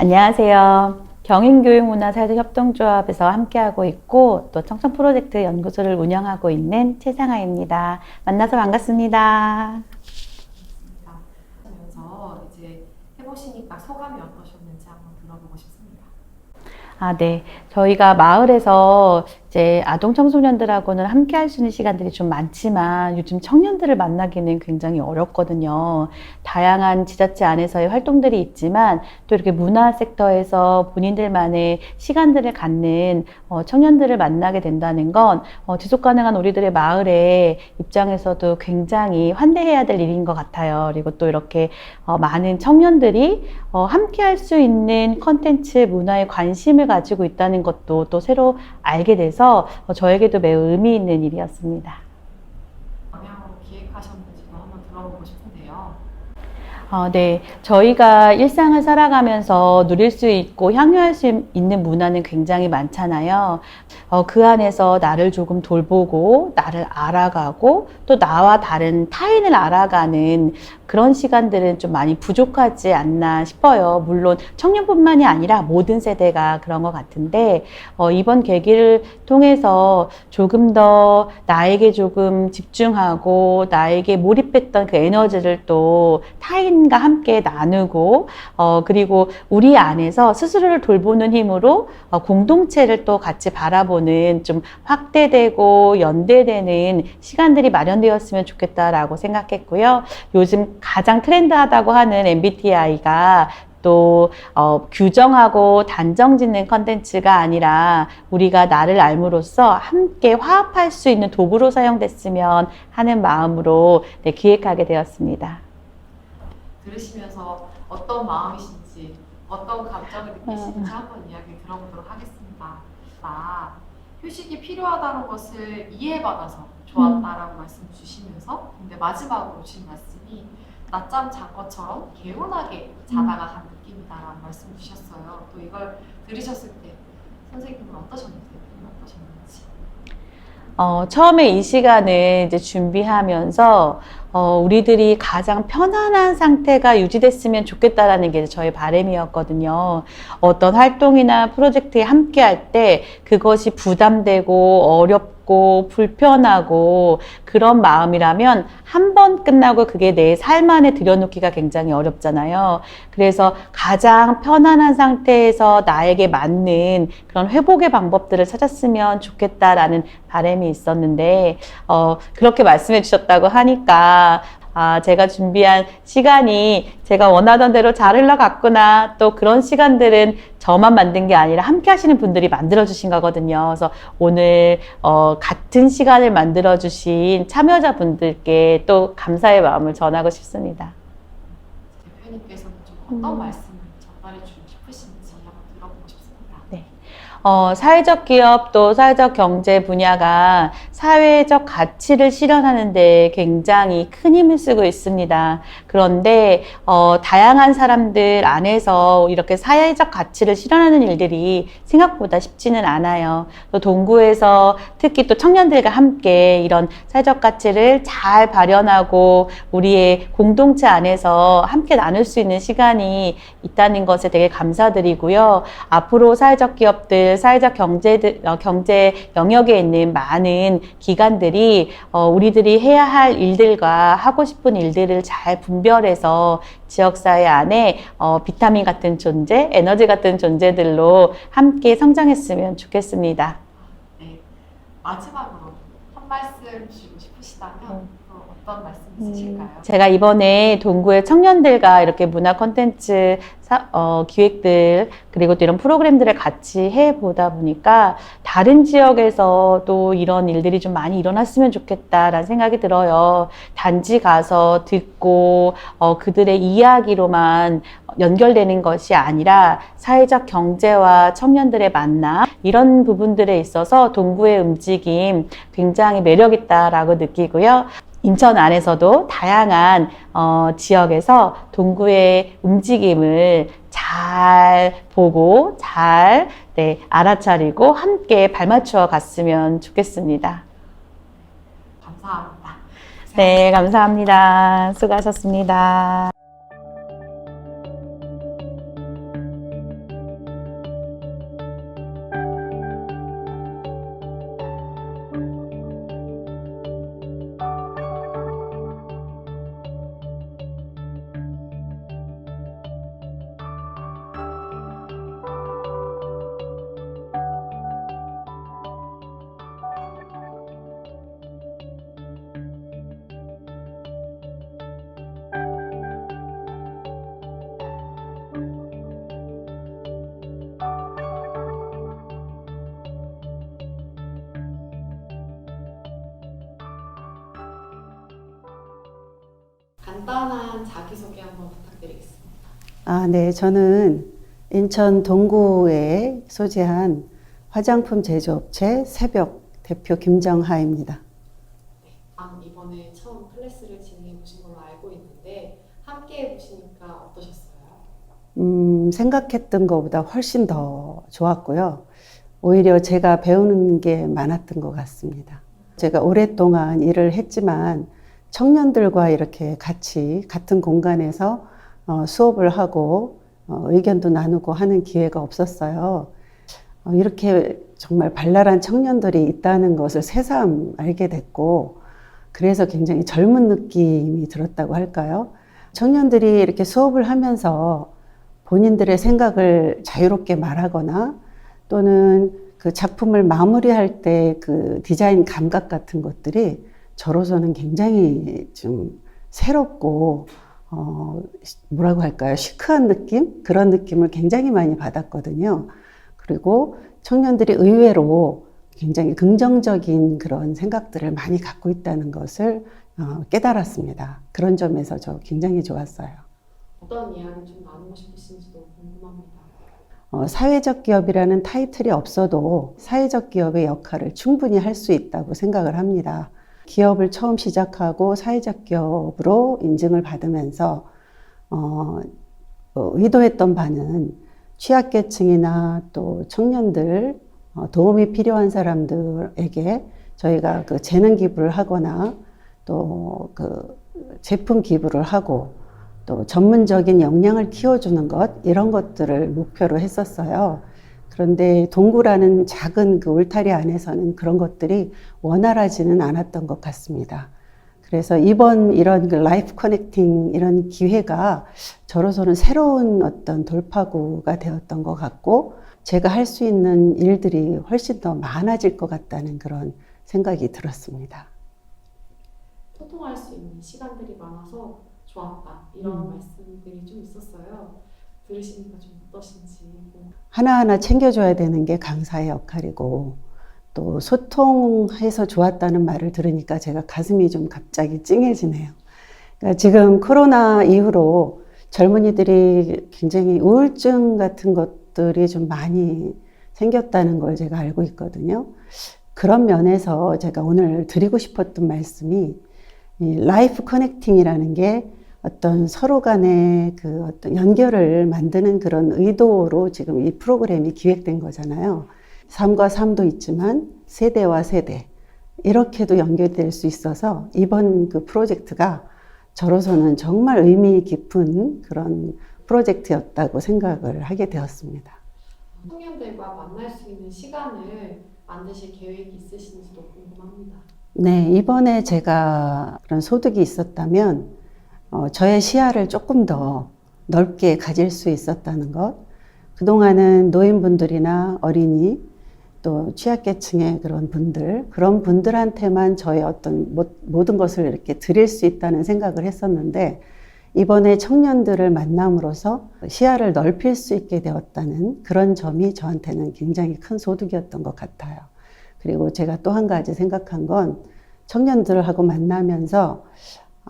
안녕하세요. 경인교육문화사회협동조합에서 함께하고 있고 또 청청 프로젝트 연구소를 운영하고 있는 최상아입니다. 만나서 반갑습니다. 하면서 이제 해보시니까 소감이 어떠셨는지 한번 들어보고 싶습니다. 아, 네. 저희가 마을에서 이제 아동 청소년들하고는 함께 할 수 있는 시간들이 좀 많지만 요즘 청년들을 만나기는 굉장히 어렵거든요. 다양한 지자체 안에서의 활동들이 있지만 또 이렇게 문화 섹터에서 본인들만의 시간들을 갖는 어, 청년들을 만나게 된다는 건 어, 지속 가능한 우리들의 마을의 입장에서도 굉장히 환대해야 될 일인 것 같아요. 그리고 또 이렇게 어, 많은 청년들이 어, 함께 할 수 있는 컨텐츠 문화에 관심을 가지고 있다는 것도 또 새로 알게 돼서 어, 저에게도 매우 의미 있는 일이었습니다. 방향으로 기획하셨는지도 한번 들어보고 싶은데요. 어, 네. 저희가 일상을 살아가면서 누릴 수 있고 향유할 수 있는 문화는 굉장히 많잖아요. 어, 그 안에서 나를 조금 돌보고, 나를 알아가고, 또 나와 다른 타인을 알아가는 그런 시간들은 좀 많이 부족하지 않나 싶어요. 물론 청년뿐만이 아니라 모든 세대가 그런 것 같은데, 어, 이번 계기를 통해서 조금 더 나에게 조금 집중하고, 나에게 몰입했던 그 에너지를 또 타인 과 함께 나누고, 어, 그리고 우리 안에서 스스로를 돌보는 힘으로 어, 공동체를 또 같이 바라보는 좀 확대되고 연대되는 시간들이 마련되었으면 좋겠다라고 생각했고요. 요즘 가장 트렌드하다고 하는 MBTI가 또 어, 규정하고 단정 짓는 컨텐츠가 아니라 우리가 나를 알므로써 함께 화합할 수 있는 도구로 사용됐으면 하는 마음으로 네, 기획하게 되었습니다. 들으시면서 어떤 마음이신지, 어떤 감정을 음. 느끼시는지 한번 이야기 들어보도록 하겠습니다. 나 휴식이 필요하다는 것을 이해받아서 좋았다라고 음. 말씀 주시면서 근데 마지막으로 주신 말씀이 낮잠 잔 것처럼 개운하게 자다가 간 느낌이다라는 말씀 주셨어요. 또 이걸 들으셨을 때 선생님은 어떠셨는지, 어떠셨는지. 어, 처음에 이 시간을 이제 준비하면서 어, 우리들이 가장 편안한 상태가 유지됐으면 좋겠다라는 게 저의 바람이었거든요. 어떤 활동이나 프로젝트에 함께 할 때 그것이 부담되고 어렵 고 불편하고 그런 마음이라면 한 번 끝나고 그게 내 삶 안에 들여놓기가 굉장히 어렵잖아요. 그래서 가장 편안한 상태에서 나에게 맞는 그런 회복의 방법들을 찾았으면 좋겠다라는 바람이 있었는데, 어, 그렇게 말씀해 주셨다고 하니까, 아, 제가 준비한 시간이 제가 원하던 대로 잘 흘러갔구나. 또 그런 시간들은 저만 만든 게 아니라 함께 하시는 분들이 만들어 주신 거거든요. 그래서 오늘, 어, 같은 시간을 만들어 주신 참여자분들께 또 감사의 마음을 전하고 싶습니다. 대표님께서는 좀 어떤 음. 말씀을 전달해 주고 싶으신지 한번 들어보고 싶습니다. 어, 사회적 기업 또 사회적 경제 분야가 사회적 가치를 실현하는데 굉장히 큰 힘을 쓰고 있습니다. 그런데 어, 다양한 사람들 안에서 이렇게 사회적 가치를 실현하는 일들이 생각보다 쉽지는 않아요. 또 동구에서 특히 또 청년들과 함께 이런 사회적 가치를 잘 발현하고 우리의 공동체 안에서 함께 나눌 수 있는 시간이 있다는 것에 되게 감사드리고요. 앞으로 사회적 기업들, 사회적 경제, 어, 경제 영역에 있는 많은 기관들이 어, 우리들이 해야 할 일들과 하고 싶은 일들을 잘 분별해서 지역사회 안에 어, 비타민 같은 존재, 에너지 같은 존재들로 함께 성장했으면 좋겠습니다. 네. 마지막으로 한 말씀 주시고 싶으시다면 음. 또 어떤 말씀 있으실까요? 제가 이번에 동구의 청년들과 이렇게 문화 콘텐츠 사- 어, 기획들 그리고 또 이런 프로그램들을 같이 해보다 보니까 다른 지역에서 또 이런 일들이 좀 많이 일어났으면 좋겠다라는 생각이 들어요. 단지 가서 듣고 어, 그들의 이야기로만 연결되는 것이 아니라 사회적 경제와 청년들의 만남 이런 부분들에 있어서 동구의 움직임 굉장히 매력 있다라고 느끼고요. 인천 안에서도 다양한 어, 지역에서 동구의 움직임을 잘 보고 잘 네, 알아차리고 함께 발맞추어 갔으면 좋겠습니다. 감사합니다. 네, 감사합니다. 수고하셨습니다. 간단한 자기소개 한번 부탁드리겠습니다. 아, 네. 저는 인천 동구에 소재한 화장품 제조업체 새벽 대표 김정하입니다. 네, 아, 이번에 처음 클래스를 진행해 보신 걸로 알고 있는데 함께 해 보시니까 어떠셨어요? 음, 생각했던 것보다 훨씬 더 좋았고요. 오히려 제가 배우는 게 많았던 것 같습니다. 제가 오랫동안 일을 했지만 청년들과 이렇게 같이 같은 공간에서 어, 수업을 하고 어, 의견도 나누고 하는 기회가 없었어요. 어, 이렇게 정말 발랄한 청년들이 있다는 것을 새삼 알게 됐고, 그래서 굉장히 젊은 느낌이 들었다고 할까요? 청년들이 이렇게 수업을 하면서 본인들의 생각을 자유롭게 말하거나 또는 그 작품을 마무리할 때 그 디자인 감각 같은 것들이 저로서는 굉장히 좀 새롭고 어 뭐라고 할까요? 시크한 느낌? 그런 느낌을 굉장히 많이 받았거든요. 그리고 청년들이 의외로 굉장히 긍정적인 그런 생각들을 많이 갖고 있다는 것을 어, 깨달았습니다. 그런 점에서 저 굉장히 좋았어요. 어떤 이야기 좀 나누고 싶으신지도 궁금합니다. 어, 사회적 기업이라는 타이틀이 없어도 사회적 기업의 역할을 충분히 할 수 있다고 생각을 합니다. 기업을 처음 시작하고 사회적 기업으로 인증을 받으면서 어, 어, 의도했던 바는 취약계층이나 또 청년들 어, 도움이 필요한 사람들에게 저희가 그 재능 기부를 하거나 또 그 제품 기부를 하고 또 전문적인 역량을 키워주는 것 이런 것들을 목표로 했었어요. 그런데 동구라는 작은 그 울타리 안에서는 그런 것들이 원활하지는 않았던 것 같습니다. 그래서 이번 이런 그 라이프 커넥팅 이런 기회가 저로서는 새로운 어떤 돌파구가 되었던 것 같고 제가 할 수 있는 일들이 훨씬 더 많아질 것 같다는 그런 생각이 들었습니다. 소통할 수 있는 시간들이 많아서 좋았다 이런 음. 말씀들이 좀 있었어요. 들으시니까 좀 어떠신지. 뭐 하나하나 챙겨줘야 되는 게 강사의 역할이고 또 소통해서 좋았다는 말을 들으니까 제가 가슴이 좀 갑자기 찡해지네요. 그러니까 지금 코로나 이후로 젊은이들이 굉장히 우울증 같은 것들이 좀 많이 생겼다는 걸 제가 알고 있거든요. 그런 면에서 제가 오늘 드리고 싶었던 말씀이 이 라이프 커넥팅이라는 게 어떤 서로 간의 그 어떤 연결을 만드는 그런 의도로 지금 이 프로그램이 기획된 거잖아요. 삶과 삶도 있지만 세대와 세대 이렇게도 연결될 수 있어서 이번 그 프로젝트가 저로서는 정말 의미 깊은 그런 프로젝트였다고 생각을 하게 되었습니다. 청년들과 만날 수 있는 시간을 만드실 계획이 있으신지도 궁금합니다. 네, 이번에 제가 그런 소득이 있었다면 어, 저의 시야를 조금 더 넓게 가질 수 있었다는 것. 그동안은 노인분들이나 어린이 또 취약계층의 그런 분들, 그런 분들한테만 저의 어떤 모- 모든 것을 이렇게 드릴 수 있다는 생각을 했었는데 이번에 청년들을 만남으로써 시야를 넓힐 수 있게 되었다는 그런 점이 저한테는 굉장히 큰 소득이었던 것 같아요. 그리고 제가 또 한 가지 생각한 건 청년들하고 만나면서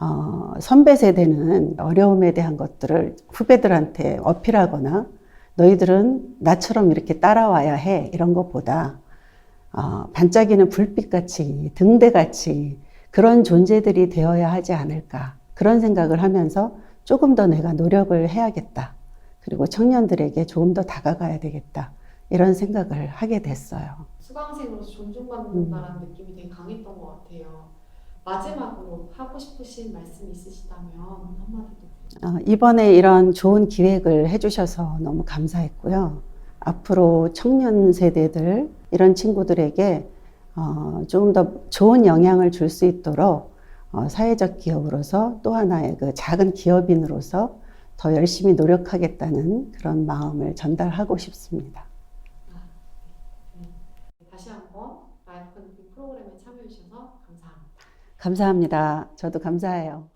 어, 선배 세대는 어려움에 대한 것들을 후배들한테 어필하거나 너희들은 나처럼 이렇게 따라와야 해 이런 것보다 어, 반짝이는 불빛같이 등대같이 그런 존재들이 되어야 하지 않을까 그런 생각을 하면서 조금 더 내가 노력을 해야겠다 그리고 청년들에게 조금 더 다가가야 되겠다 이런 생각을 하게 됐어요. 수강생으로서 존중받는다라는 느낌이 되게 강했던 것 같아요. 마지막으로 하고 싶으신 말씀 있으시다면 한마디 더. 어, 이번에 이런 좋은 기획을 해주셔서 너무 감사했고요. 앞으로 청년 세대들, 이런 친구들에게 어, 조금 더 좋은 영향을 줄 수 있도록 어, 사회적 기업으로서 또 하나의 그 작은 기업인으로서 더 열심히 노력하겠다는 그런 마음을 전달하고 싶습니다. 다시 한번 라이프 커넥팅 프로그램에 참여해 주셔서 감사합니다. 감사합니다. 저도 감사해요.